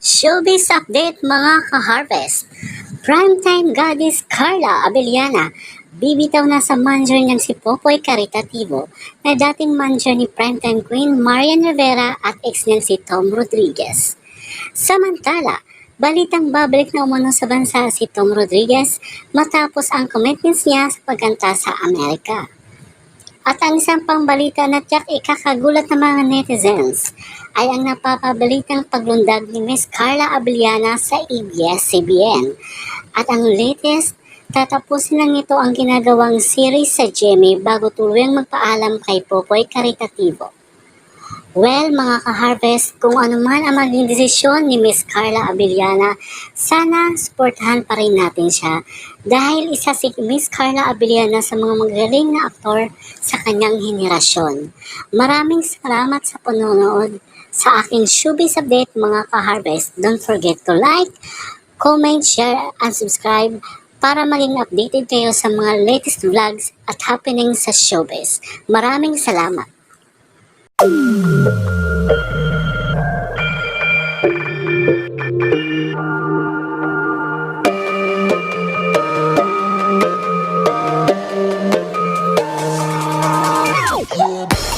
Showbiz Update mga ka-harvest. Primetime goddess Carla Abellana bibitaw na sa manager niyang si Popoy Caritativo na dating manager ni primetime queen Marian Rivera at ex niyang si Tom Rodriguez. Samantala, balitang babalik na umano sa bansa si Tom Rodriguez matapos ang commitments niya sa pagkanta sa Amerika. At ang isang pang balita na tiyak ikakagulat ng mga netizens ay ang napapabalitang paglundag ni Miss Carla Abellana sa ABS-CBN. At ang latest, tatapusin lang ito ang ginagawang series sa Jemmy bago tuluyang magpaalam kay Popoy Caritativo. Well, mga ka-harvest, kung ano man ang maging desisyon ni Miss Carla Abellana, sana suportahan pa rin natin siya dahil isa si Miss Carla Abellana sa mga magaling na aktor sa kanyang henerasyon. Maraming salamat sa panonood sa aking showbiz update mga ka-harvest. Don't forget to like, comment, share, and subscribe para maging updated kayo sa mga latest vlogs at happening sa showbiz. Maraming salamat! Yeah.